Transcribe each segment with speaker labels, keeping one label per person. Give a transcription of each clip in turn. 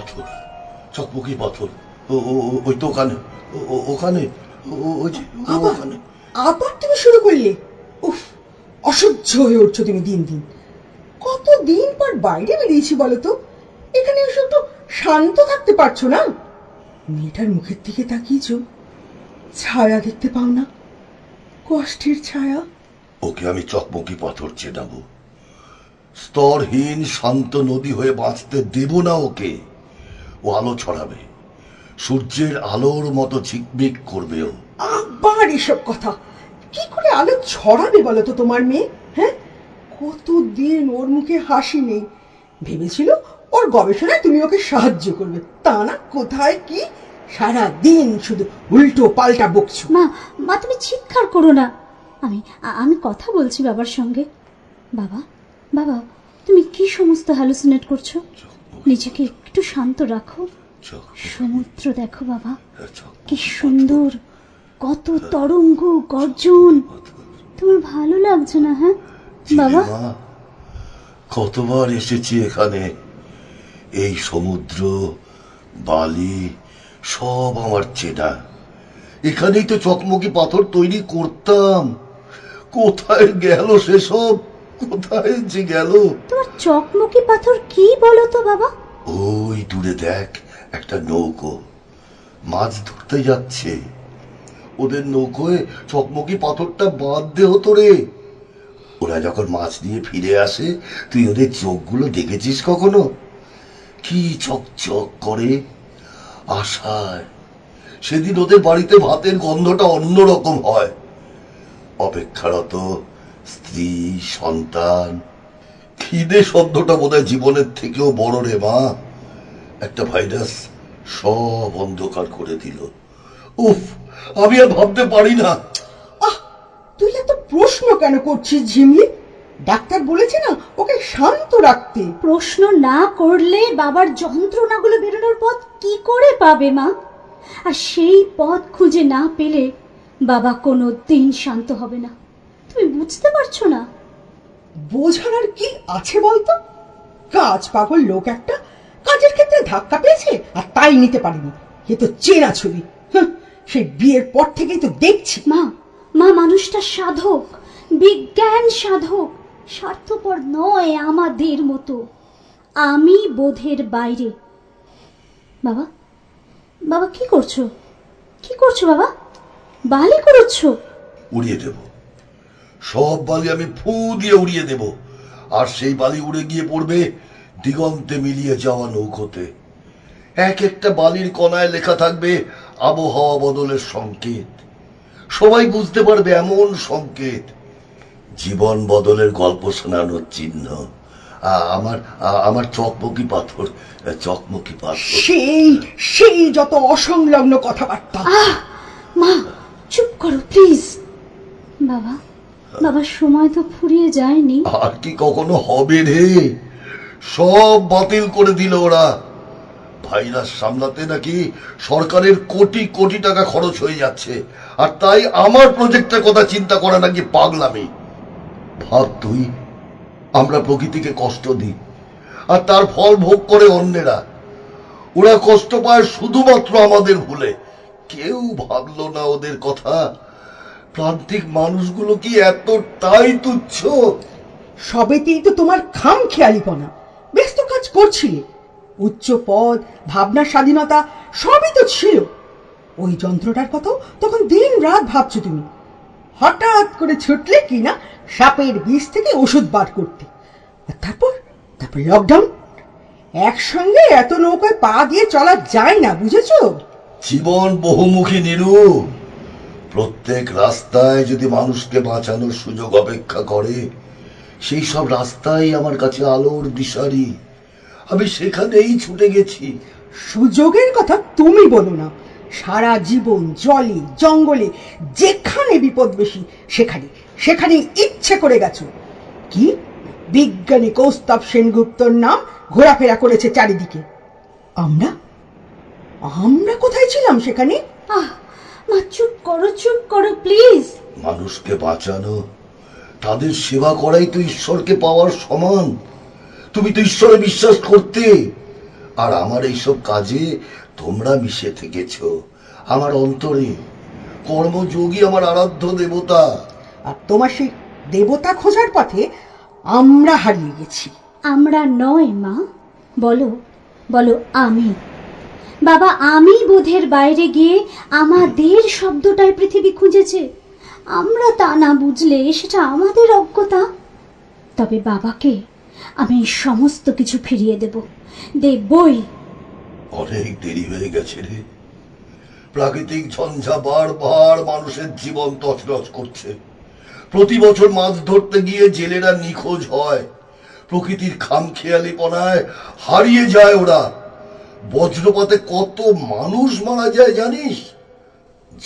Speaker 1: পাথর চকমকি পাথর। ওই তো ওখানে। ওখানে। ওখানে।
Speaker 2: আবার তুমি শুরু করলে? উফ অসহ্য হয়ে উঠছো তুমি দিন দিন। কত দিন পর বাইরে বেরিয়েছি বলো তো? এখানে এসে একটু শান্ত থাকতে পারছ না? মেয়েটার মুখের দিকে তাকিয়েছো। ছায়া দেখতে পাও না? কষ্টের ছায়া।
Speaker 1: ওকে আমি চকমকি পাথর চেনাবো। স্তরহীন শান্ত নদী হয়ে বাঁচতে দেব না ওকে। ও আলো ছড়াবে। সূর্যের আলোর মতো ঝিকমিক করবে ও
Speaker 2: আবার এসব কথা। কি করে আলো ছড়াবে বলো তো তোমার মেয়ে হ্যাঁ? কতদিন ওর মুখে হাসি নেই। ভেবেছিল ওর গবেষণায় তুমি ওকে সাহায্য করবে। তা না কোথায় কি? সারা দিন শুধু উল্টো পাল্টা বকছো।
Speaker 3: মা মা তুমি চিৎকার করো না। আমি আমি কথা বলছি বাবার সঙ্গে। বাবা বাবা তুমি কি সমস্ত হ্যালুসিনেট করছ? নিজেকে একটু শান্ত রাখো। সমুদ্র দেখো বাবা।
Speaker 1: চক-
Speaker 3: কি সুন্দর। কত তরঙ্গ গর্জন। তোমার ভালো লাগছে না হ্যাঁ? বাবা।
Speaker 1: কতবার এসেছি এখানে। এই সমুদ্র বালি সব আমার চেনা। এখানেই তো চকমকি পাথর তৈরি করতাম। কোথায় গেল সেসব? কোথায় যে গেল?
Speaker 3: তোমার চকমকি পাথর কি বলো তো বাবা?
Speaker 1: ওই দূরে দেখ একটা নৌকো। মাছ ধরতে যাচ্ছে। ওদের নৌকোয় চকমকি পাথরটা দে হতো রে। ওরা যখন মাছ নিয়ে ফিরে আসে, তুই ওদের চোখগুলো দেখেছিস কখনো? কি চকচক করে। আশায়। সেদিন ওদের বাড়িতে ভাতের গন্ধটা অন্যরকম হয়। অপেক্ষারত স্ত্রী, সন্তান খিদে শব্দটা বোধহয় জীবনের থেকেও বড় রে মা। একটা ভাইরাস সব অন্ধকার করে দিল। উফ আমি আর ভাবতে পারি না।
Speaker 2: আহ তুই এত প্রশ্ন কেন করছিস ঝিমলি? ডাক্তার বলেছে না ওকে শান্ত রাখতে।
Speaker 3: প্রশ্ন না করলে বাবার যন্ত্রণাগুলো বেরোনোর পথ কি করে পাবে মা? আর সেই পথ খুঁজে না পেলে বাবা কোনো দিন শান্ত হবে না। তুমি বুঝতে পারছ না?
Speaker 2: বোঝার আর কি আছে বলতো? কাজ পাগল লোক একটা। কাজের ক্ষেত্রে ধাক্কা পেয়েছে আর তাই নিতে পারেনি। এ তো চেনা ছবি। হাহ, সেই বিয়ের পর থেকেই তো দেখছি।
Speaker 3: মা মা মানুষটা সাধক বিজ্ঞান সাধক স্বার্থপর নয় আমাদের মতো। আমি বোধের বাইরে। বাবা বাবা কি করছ? কি করছ বাবা? বালি করছ
Speaker 1: উড়িয়ে দেব। সব বালি আমি ফু দিয়ে উড়িয়ে দেব। আর সেই বালি উড়ে গিয়ে পড়বে দিগন্তে মিলিয়ে যাওয়া নৌকোতে। এক একটা বালির কণায় লেখা থাকবে আবহাওয়া বদলের সংকেত। সবাই বুঝতে পারবে এমন সংকেত। জীবন বদলের গল্প শোনানোর চিহ্ন। আমার আমার চকমকি পাথর চকমকি পাথর।
Speaker 2: সেই সেই যত অসংলগ্ন কথাবার্তা।
Speaker 3: মা চুপ করো প্লিজ। বাবা। বাবা, সময় তো ফুরিয়ে যায়নি।
Speaker 1: আর কি কখনো হবে রে? সব বাতিল করে দিল ওরা। ভাইরাস সামলাতে নাকি সরকারের কোটি কোটি টাকা খরচ হয়ে যাচ্ছে। আর তাই আমার প্রজেক্টের কথা চিন্তা করা নাকি পাগলামি। ভাব তুই, আমরা প্রকৃতিকে কষ্ট দিই, আর তার ফল ভোগ করে অন্যেরা। ওরা কষ্ট পায় শুধুমাত্র আমাদের ভুলে। কেউ ভাবলো না ওদের কথা। প্রান্তিক মানুষগুলো কি এতটাই তুচ্ছ?
Speaker 2: সবেতেই তো তোমার খাম খেয়ালিপনা বেশ তো কাজ করছিলে। উচ্চ পদ ভাবনার স্বাধীনতা সবই তো ছিল। ওই যন্ত্রটার কথাও তখন দিন রাত ভাবছ তুমি। হঠাৎ করে ছুটলে কি না সাপের বিষ থেকে ওষুধ বার করতে। আর তারপর? তারপর লকডাউন একসঙ্গে এত নৌকায় পা দিয়ে চলা যায় না বুঝেছ?
Speaker 1: জীবন বহুমুখী নিরু প্রত্যেক রাস্তায় যদি মানুষকে বাঁচানোর সুযোগ অপেক্ষা করে সেই সব রাস্তাই আমার কাছে আলোর দিশারি। আমি সেখানেই ছুটে গেছি।
Speaker 2: সুযোগের কথা তুমি বলো না। সারা জীবন জলে জঙ্গলে যেখানে বিপদ বেশি সেখানে সেখানে ইচ্ছে করে গেছো। কি? বিজ্ঞানী কৌস্তব সেনগুপ্তর নাম ঘোরাফেরা করেছে চারিদিকে। আমরা? আমরা কোথায় ছিলাম সেখানে?
Speaker 3: আহ মা চুপ করো চুপ করো প্লিজ
Speaker 1: মানুষকে বাঁচানো তাদের সেবা করাই তো ঈশ্বরকে পাওয়ার সমান। তুমি তো ঈশ্বরে বিশ্বাস করতে। আর আমার এইসব কাজে তোমরা মিশে থেকেছ আমার অন্তরে। কর্মযোগী আমার আরাধ্য দেবতা।
Speaker 2: আর তোমার সেই দেবতা খোঁজার পথে আমরা হারিয়ে গেছি।
Speaker 3: আমরা নয় মা বলো বলো আমি। বাবা, আমি বোধের বাইরে গিয়ে আমাদের শব্দটাই পৃথিবী খুঁজেছে। আমরা তা না বুঝলে সেটা আমাদের অজ্ঞতা। তবে বাবাকে আমি সমস্ত কিছু ফিরিয়ে দেব। দেবই
Speaker 1: অনেক দেরি হয়ে গেছে রে। প্রাকৃতিক ঝঞ্ঝা বারবার মানুষের জীবন তছনছ করছে। প্রতি বছর মাছ ধরতে গিয়ে জেলেরা নিখোঁজ হয়। প্রকৃতির খামখেয়ালিপনায় হারিয়ে যায় ওরা। বজ্রপাতে কত মানুষ মারা যায় জানিস?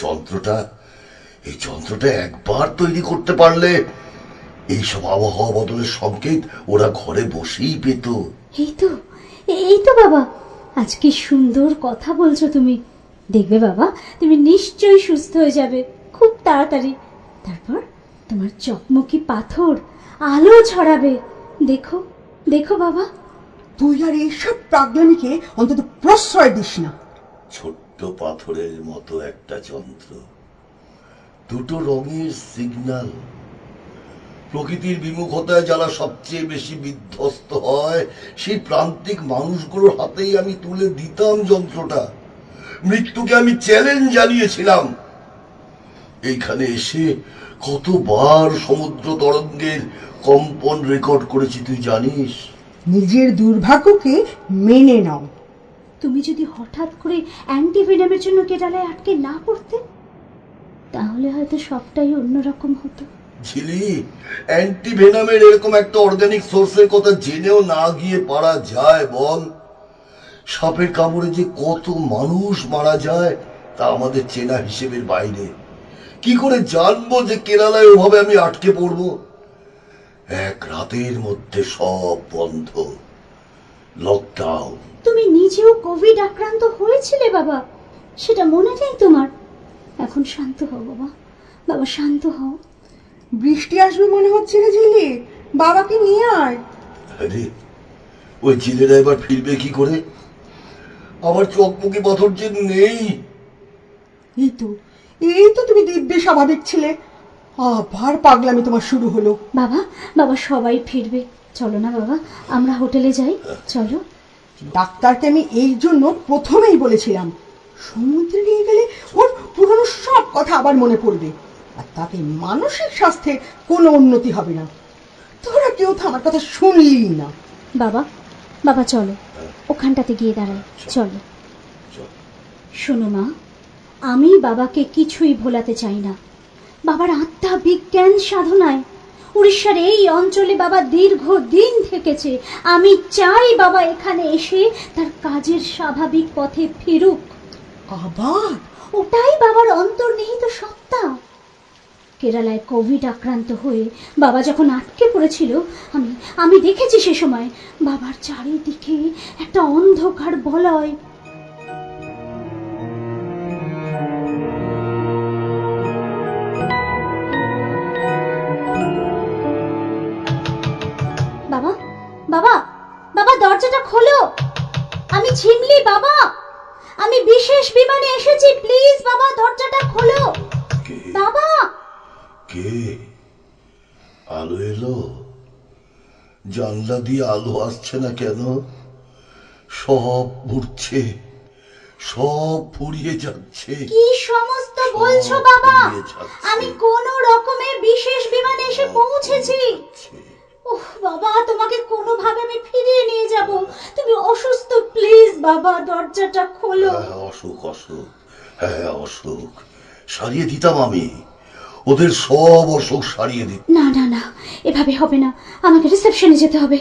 Speaker 1: যন্ত্রটা, এই যন্ত্রটা একবার তৈরি করতে পারলে এইসব আবহাওয়া বদলের সংকেত ওরা ঘরে বসেই পেত।
Speaker 3: এই তো এই তো বাবা। আজকে সুন্দর কথা বলছো তুমি। দেখবে বাবা, তুমি নিশ্চয়ই সুস্থ হয়ে যাবে, খুব তাড়াতাড়ি। তারপর তোমার চকমকি পাথর আলো ছড়াবে। দেখো দেখো বাবা।
Speaker 2: তুই আর এইসব প্রাজ্ঞানীকে অন্তত প্রশ্রয় দিস না।
Speaker 1: ছোট্ট পাথরের মতো একটা যন্ত্র। দুটো রঙের সিগন্যাল প্রকৃতির বিমুখতায় যারা সবচেয়ে বেশি বিধ্বস্ত হয়, সেই প্রান্তিক মানুষগুলোর হাতেই আমি তুলে দিতাম যন্ত্রটা। মৃত্যুকে আমি চ্যালেঞ্জ জানিয়েছিলাম। এইখানে এসে কতবার সমুদ্র তরঙ্গের কম্পন রেকর্ড করেছি তুই জানিস?
Speaker 2: নিজের দুর্ভাগ্যকে মেনে নাও।
Speaker 3: তুমি যদি হঠাৎ করে অ্যান্টিভেনামের জন্য কেরালায় আটকে না পড়তে তাহলে হয়তো সবটাই অন্যরকম হতো।
Speaker 1: ঝিলি অ্যান্টি ভেনামের এরকম একটা অর্গানিক সোর্সের কথা জেনেও না গিয়ে পারা যায় বল। সাপের কামড়ে যে কত মানুষ মারা যায় তা আমাদের চেনা হিসেবের বাইরে। কি করে জানব যে কেরালায় ওভাবে আমি আটকে পড়ব? এক রাতের মধ্যে সব বন্ধ। লকডাউন
Speaker 3: তুমি নিজেও কোভিড আক্রান্ত হয়েছিলে বাবা। সেটা মনে নেই তোমার? এখন শান্ত হও বাবা। বাবা শান্ত হও।
Speaker 2: বৃষ্টি আসবে মনে হচ্ছে রে ঝিলি। বাবাকে নিয়ে আয়।
Speaker 1: আরে ওই জেলেরা এবার ফিরবে কি করে? আমার চকমকি পাথর যে নেই।
Speaker 2: এই তো এই তো তুমি দিব্যে স্বাভাবিক ছিলে আবার পাগলামি তোমার শুরু হলো।
Speaker 3: বাবা বাবা সবাই ফিরবে। চলো না বাবা আমরা হোটেলে যাই। চলো।
Speaker 2: ডাক্তারকে আমি এই জন্য প্রথমেই বলেছিলাম সমুদ্রে নিয়ে গেলে ওর পুরনো সব কথা আবার মনে পড়বে। আর তাতে মানসিক স্বাস্থ্যের কোনো উন্নতি হবে না। তোরা কেউ তো আমার কথা শুনলি না।
Speaker 3: বাবা বাবা চলো ওখানটাতে গিয়ে দাঁড়াই। চলো। শোনো মা আমি বাবাকে কিছুই ভোলাতে চাই না। বাবার আত্মা বিজ্ঞান সাধনায়। উড়িষ্যার এই অঞ্চলে বাবা দীর্ঘ দিন থেকেছে। আমি চাই বাবা এখানে এসে তার কাজের স্বাভাবিক পথে ফিরুক।
Speaker 2: আবার?
Speaker 3: ওটাই বাবার অন্তর্নিহিত সত্তা। কেরালায় কোভিড আক্রান্ত হয়ে বাবা যখন আটকে পড়েছিল আমি আমি দেখেছি সে সময়। বাবার চারিদিকে একটা অন্ধকার বলয়। এসেছি প্লিজ বাবা দরজাটা খোলো।
Speaker 1: কে?
Speaker 3: বাবা!
Speaker 1: কে? আলো এলো? জানলা দিয়ে আলো আসছে না কেন? সব উঠছে সব ফুরিয়ে যাচ্ছে।
Speaker 3: কি সমস্ত বলছো বাবা? আমি কোন রকমে বিশেষ বিমানে এসে পৌঁছেছি। ওহ বাবা তোমাকে কোনোভাবে আমি ফিরিয়ে নিয়ে যাব। তুমি অসুস্থ প্লিজ বাবা দরজাটা খোলো।
Speaker 1: হ্যাঁ অসুখ অসুখ। হ্যাঁ অসুখ। সারিয়ে দিতাম আমি। ওদের সব অসুখ সারিয়ে দিত।
Speaker 3: না না না এভাবে হবে না। আমাকে রিসেপশনে যেতে হবে।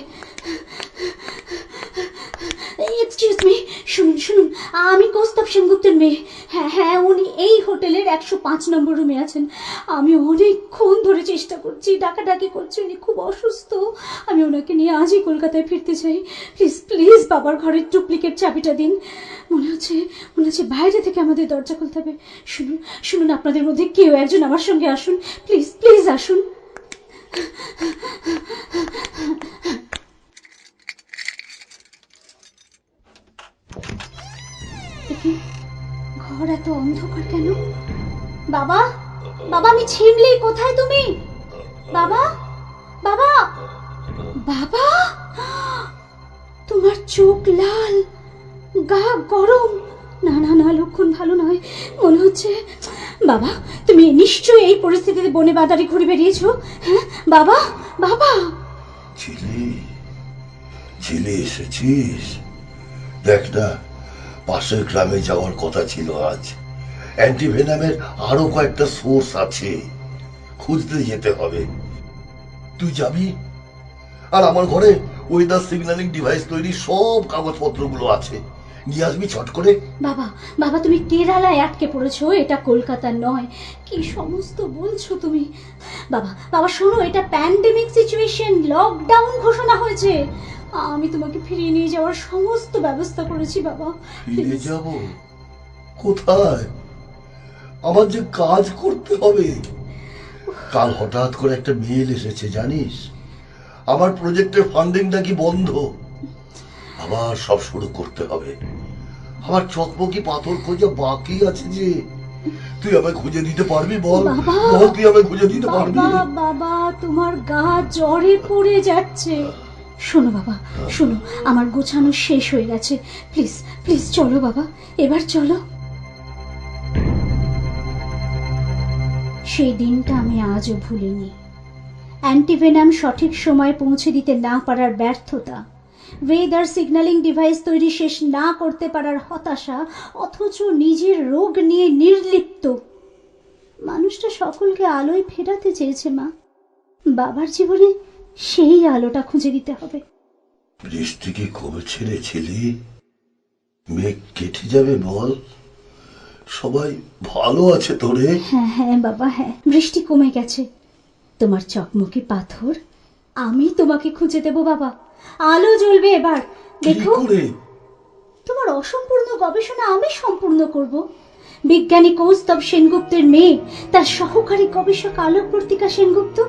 Speaker 3: এক্সকিউজ মি শুনুন শুনুন আমি কৌস্তব সেনগুপ্তের মেয়ে। হ্যাঁ হ্যাঁ উনি এই হোটেলের একশো পাঁচ নম্বর রুমে আছেন। আমি অনেকক্ষণ ধরে চেষ্টা করছি, ডাকাডাকি করছি, উনি খুব অসুস্থ। আমি ওনাকে নিয়ে আজই কলকাতায় ফিরতে চাই। প্লিজ প্লিজ, বাবার ঘরের ডুপ্লিকেট চাবিটা দিন। মনে হচ্ছে মনে হচ্ছে বাইরে থেকে আমাদের দরজা খুলতে হবে। শুনুন শুনুন, আপনাদের মধ্যে কেউ একজন আমার সঙ্গে আসুন। প্লিজ প্লিজ আসুন। অন্ধকার কেন? বাবা বাবা, আমি ছিমলি কোথায় তুমি? বাবা বাবা বাবা, তোমার চোখ লাল, গা গরম। না না না, লক্ষণ ভালো নয়। মনে হচ্ছে, বাবা, তুমি নিশ্চয়ই এই পরিস্থিতিতে বনে বাদারি ঘুরে বেরিয়েছো হ্যাঁ? বাবা বাবা।
Speaker 1: ছিলি ছিলি, এসেছিস? দেখ না পাশের গ্রামে যাওয়ার কথা ছিল আজ। অ্যান্টিভেনামের আরও কয়েকটা সোর্স আছে। খুঁজতে যেতে হবে। তুই যাবি? আর আমার ঘরে ওয়েদার সিগন্যালিং ডিভাইস তৈরি সব কাগজপত্রগুলো আছে। নিয়ে আসবি ছট করে।
Speaker 3: বাবা বাবা, তুমি কেরালায় আটকে পড়েছো, এটা কলকাতা নয়। কি সমস্ত বলছো তুমি? বাবা বাবা, শোনো, এটা প্যান্ডেমিক সিচুয়েশন লকডাউন ঘোষণা হয়েছে। আমি তোমাকে ফিরিয়ে নিয়ে যাওয়ার সমস্ত ব্যবস্থা করেছি বাবা।
Speaker 1: ফিরে যাব? কোথায়? আমার যে কাজ করতে হবে। কাল হঠাৎ করে একটা মেল এসেছে জানিস? আমার প্রজেক্টের ফান্ডিং নাকি বন্ধ? আবার সব শুরু করতে হবে। আমার চকমকি পাথর খোঁজা বাকি আছে যে। তুই আমায় খুঁজে দিতে পারবি বল। বল তুই আমায় খুঁজে দিতে পারবি।
Speaker 3: বাবা বাবা তোমার গা জ্বরে পড়ে যাচ্ছে। শোনো বাবা, শোনো, আমার গোছানো শেষ হয়ে গেছে। প্লিজ প্লিজ চলো বাবা, এবার চলো। সেই দিনটা আমি আজও ভুলিনি। অ্যান্টিভেনাম সঠিক সময়ে পৌঁছে দিতে না পারার ব্যর্থতা ওয়েদার সিগন্যালিং ডিভাইস তৈরি শেষ না করতে পারার হতাশা, অথচ নিজের রোগ নিয়ে নির্লিপ্ত। মানুষটা সকলকে আলোয় ফেরাতে চেয়েছে মা। বাবার জীবনে সেই আলোটা খুঁজে দিতে হবে।
Speaker 1: বৃষ্টি কি কমেছে রে ছেলে? মেঘ কেটে যাবে বল। সবাই ভালো আছে তোরে?
Speaker 3: হ্যাঁ হ্যাঁ বাবা হ্যাঁ বৃষ্টি কমে গেছে। তোমার চকমকি পাথর আমি তোমাকে খুঁজে দেব বাবা। আলো জ্বলবে এবার দেখো। তোমার অসম্পূর্ণ গবেষণা আমি সম্পূর্ণ করব। বিজ্ঞানী কৌস্তব সেনগুপ্তের মেয়ে তার সহকারী গবেষক আলোকবর্তিকা সেনগুপ্ত।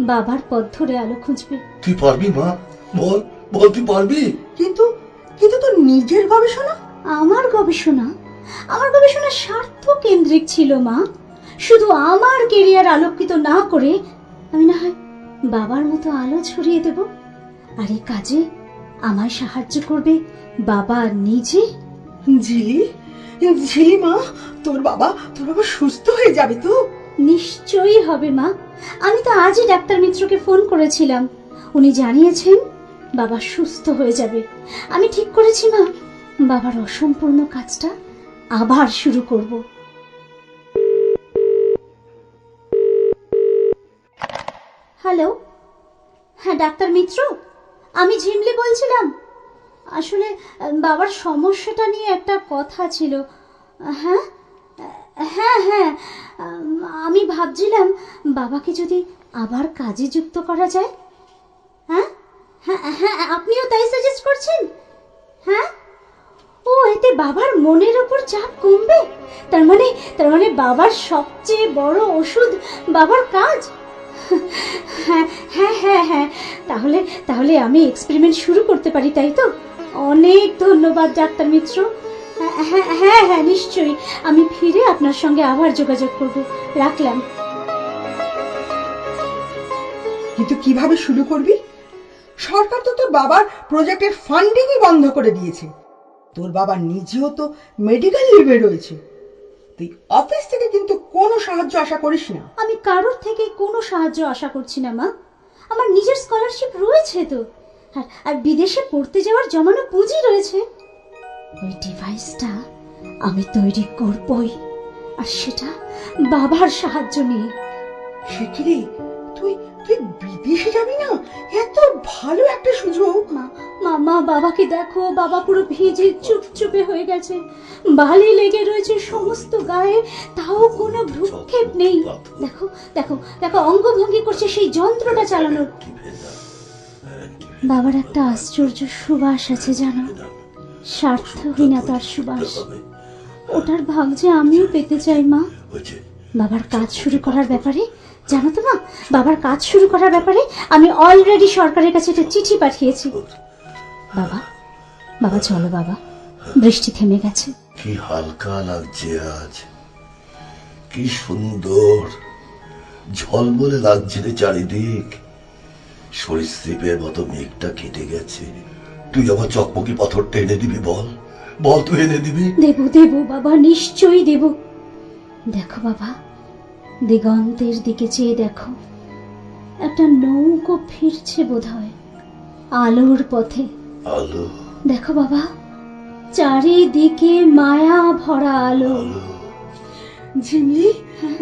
Speaker 3: বাবার পথ ধরে আলো খুঁজবে।
Speaker 1: তুই পারবি মা? বল বল তুই পারবি?
Speaker 2: কিন্তু কিন্তু তোর নিজের গবেষণা?
Speaker 3: আমার গবেষণা? আমার গবেষণা স্বার্থ কেন্দ্রিক ছিল মা। শুধু আমার কেরিয়ার আলোকিত না করে আমি না হয় বাবার মতো আলো ছড়িয়ে দেব। আর এই কাজে আমায় সাহায্য করবে বাবা নিজে?
Speaker 2: ঝিলি ঝিলি মা। তোর বাবা তোর বাবা সুস্থ হয়ে যাবে তো?
Speaker 3: নিশ্চয়ই হবে, মা। আমি তো আজই ডাক্তার মিত্রকে ফোন করেছিলাম। উনি জানিয়েছেন বাবা সুস্থ হয়ে যাবে। আমি ঠিক করেছি, মা। বাবার অসম্পূর্ণ কাজটা আবার শুরু করব। হ্যালো? হ্যাঁ ডাক্তার মিত্র? আমি ঝিমলি বলছিলাম। আসলে, বাবার সমস্যাটা নিয়ে একটা কথা ছিল। হ্যাঁ? হ্যাঁ হ্যাঁ। আমি ভাবছিলাম বাবাকে যদি আবার কাজে যুক্ত করা যায়। হ্যাঁ? হ্যাঁ হ্যাঁ আপনিও তাই সাজেস্ট করছেন? হ্যাঁ? ও, এতে বাবার মনের ওপর চাপ কমবে। তার মানে তার মানে বাবার সবচেয়ে বড় ওষুধ বাবার কাজ। হ্যাঁ হ্যাঁ হ্যাঁ হ্যাঁ। তাহলে তাহলে আমি এক্সপেরিমেন্ট শুরু করতে পারি, তাই তো? অনেক ধন্যবাদ, ডাক্তার মিত্র। হ্যাঁ হ্যাঁ নিশ্চয়ই। আমি ফিরে আপনার সঙ্গে আবার যোগাযোগ করব। রাখলাম।
Speaker 2: কিন্তু কীভাবে শুরু করবি? সরকার তো তোর বাবার প্রজেক্টের ফান্ডিংই বন্ধ করে দিয়েছে। তোর বাবা নিজেও তো মেডিকেল লিভে রয়েছে। তুই অফিস থেকে কিন্তু কোনো সাহায্য আশা করিস না।
Speaker 3: আমি কারোর থেকে কোনো সাহায্য আশা করছি না মা। আমার নিজের স্কলারশিপ রয়েছে তো। আর আর বিদেশে পড়তে যাওয়ার জমানো পুঁজি রয়েছে। ওই ডিভাইসটা আমি তৈরি করবই আর সেটা বাবার সাহায্য নিয়ে।
Speaker 2: রে? তুই তুই বিদেশে যাবি না? এত ভালো একটা সুযোগ।
Speaker 3: মা মা মা বাবাকে দেখো বাবা পুরো ভিজে চুপচুপে হয়ে গেছে। বালি লেগে রয়েছে সমস্ত গায়ে তাও কোনো ভ্রুক্ষেপ নেই। দেখো দেখো দেখো অঙ্গভঙ্গি করছে সেই যন্ত্রটা চালানোর। বাবার একটা আশ্চর্য সুবাস আছে জানো? স্বার্থহীনতার সুবাস। ওটার ভাগ যে আমিও পেতে চাই, মা। বাবার কাজ শুরু করার ব্যাপারে, জানো তো মা? বাবার কাজ শুরু করার ব্যাপারে আমি অলরেডি সরকারের কাছে একটা চিঠি পাঠিয়েছি। বাবা বাবা, চলো বাবা। বৃষ্টি থেমে গেছে।
Speaker 1: কি হালকা লাগছে আজ। কি সুন্দর। ঝলমলে লাগছে রে চারিদিক। সরীসৃপের মতো মেঘটা কেটে গেছে। তুই আমার চকমকি পাথরটা এনে দিবি বল। বল তুই এনে দিবি।
Speaker 3: দেব দেব বাবা নিশ্চয়ই দেব। দেখো বাবা দিগন্তের দিকে চেয়ে দেখো। একটা নৌকো ফিরছে বোধহয় আলোর পথে।
Speaker 1: আলো।
Speaker 3: দেখো বাবা চারিদিকে মায়া ভরা আলো।
Speaker 1: আলো।
Speaker 2: ঝিমলি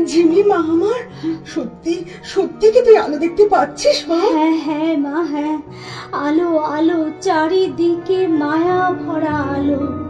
Speaker 2: ঝিমলি মা আমার। সত্যি সত্যি কি তুই আলো দেখতে পাচ্ছিস, মা?
Speaker 3: হ্যাঁ হ্যাঁ মা হ্যাঁ। আলো আলো, চারিদিকে মায়া ভরা আলো।